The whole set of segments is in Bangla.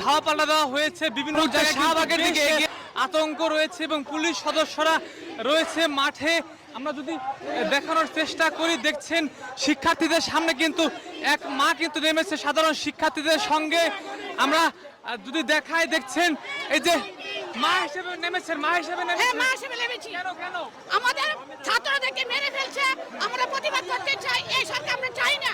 ধাওয়া পাল্টা দেওয়া হয়েছে। বিভিন্ন জায়গায় শাহবাগের দিকে আতঙ্ক রয়েছে এবং পুলিশ সদস্যরা রয়েছে মাঠে। আমরা যদি দেখানোর চেষ্টা করি দেখছেন শিক্ষার্থীদের সামনে কিন্তু এক মা কিন্তু নেমেছে সাধারণ শিক্ষার্থীদের সঙ্গে। আমরা যদি দেখাই দেখছেন এই যে মা হিসেবে নেমেছেন মা হিসেবে হ্যাঁ নেমেছেন। মা হিসেবে নেমেছি। কেন কেন? আমাদের ছাত্রদেরকে মেরে ফেলছে আমরা প্রতিবাদ করতে চাই এই সরকার আমরা চাই না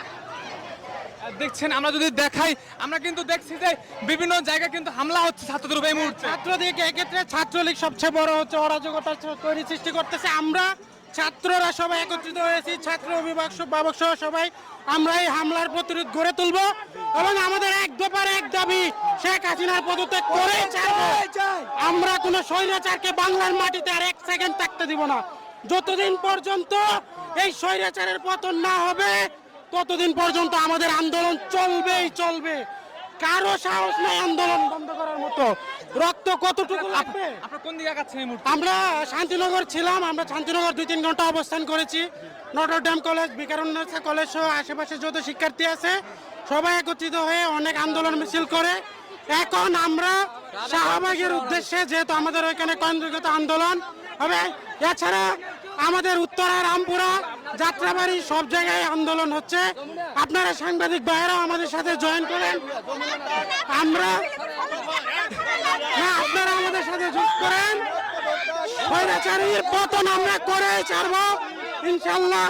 দেখছেন আমরা যদি দেখাই আমরা কিন্তু দেখছি যে বিভিন্ন জায়গায় কিন্তু হামলা হচ্ছে ছাত্রদের উপর এই মুহূর্তে। ছাত্রদিকে এক্ষেত্রে ছাত্রলীগ সবচেয়ে বড় হচ্ছে অরাজকতা তৈরি সৃষ্টি করতেছে। আমরা ছাত্ররা সবাই একত্রিত হয়েছি ছাত্র অভিভাবক অভিভাবক সহ সবাই। আমরা এই হামলার প্রতিরোধ গড়ে তুলব এবং আমাদের এক দফার এক দাবি শেখ হাসিনার পদত্যাগ করে আমরা কোনো স্বৈরাচারকে বাংলার মাটিতে আর এক সেকেন্ড থাকতে দিব না। যতদিন পর্যন্ত এই স্বৈরাচারের পতন না হবে ততদিন পর্যন্ত আমাদের আন্দোলন চলবেই চলবে? কারও সাহস নাই আন্দোলন বন্ধ করার মতো। রক্ত কতটুকু লাগবে? কোন দিকে আগাচ্ছেন আমরা শান্তিনগর ছিলাম আমরা শান্তিনগর দুই তিন ঘণ্টা অবস্থান করেছি। Notre Dame college Viqarunnisa college সহ আশেপাশে যত শিক্ষার্থী আছে সবাই একত্রিত হয়ে অনেক আন্দোলন মিছিল করে। এখন আমরা শাহবাগের উদ্দেশ্যে যেহেতু আমাদের ওইখানে কেন্দ্রীয়ত আন্দোলন হবে এছাড়া আমাদের উত্তরা, রামপুরা, যাত্রাবাড়ি সব জায়গায় আন্দোলন হচ্ছে। আপনারা সাংবাদিক ভাইয়েরাও আমাদের সাথে জয়েন করেন। আমরা হ্যাঁ আপনারা আমাদের সাথে যোগ করেন। স্বৈরাচারীর পতন আমরা করে ছাড়ব। ইনশাল্লাহ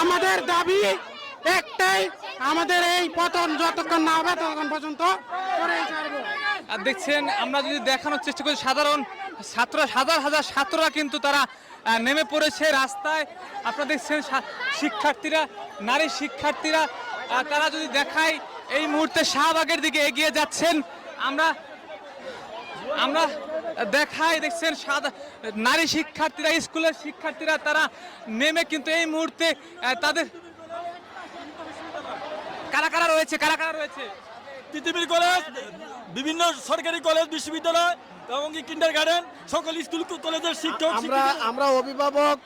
আমাদের দাবি একটাই, আমাদের এই পতন যতক্ষণ না হবে ততক্ষণ পর্যন্ত করে ছাড়বো। দেখছেন, আমরা যদি দেখানোর চেষ্টা করি, সাধারণ ছাত্র হাজার হাজার ছাত্ররা কিন্তু তারা নেমে পড়েছে রাস্তায়। আপনারা দেখছেন শিক্ষার্থীরা, নারী শিক্ষার্থীরা তারা যদি দেখায়, এই মুহূর্তে শাহবাগের দিকে এগিয়ে যাচ্ছেন। আমরা আমরা দেখাই, দেখছেন নারী শিক্ষার্থীরা, স্কুলের শিক্ষার্থীরা, তারা নেমে কিন্তু এই মুহূর্তে তাদের কারা কারা রয়েছে? কারা কারা রয়েছে? পৃথিবীর কলেজ বিভিন্ন সরকারি কলেজ বিশ্ববিদ্যালয় এবং কিন্ডার গার্ডেন সকল স্কুল কলেজের শিক্ষক আমরা আমরা অভিভাবক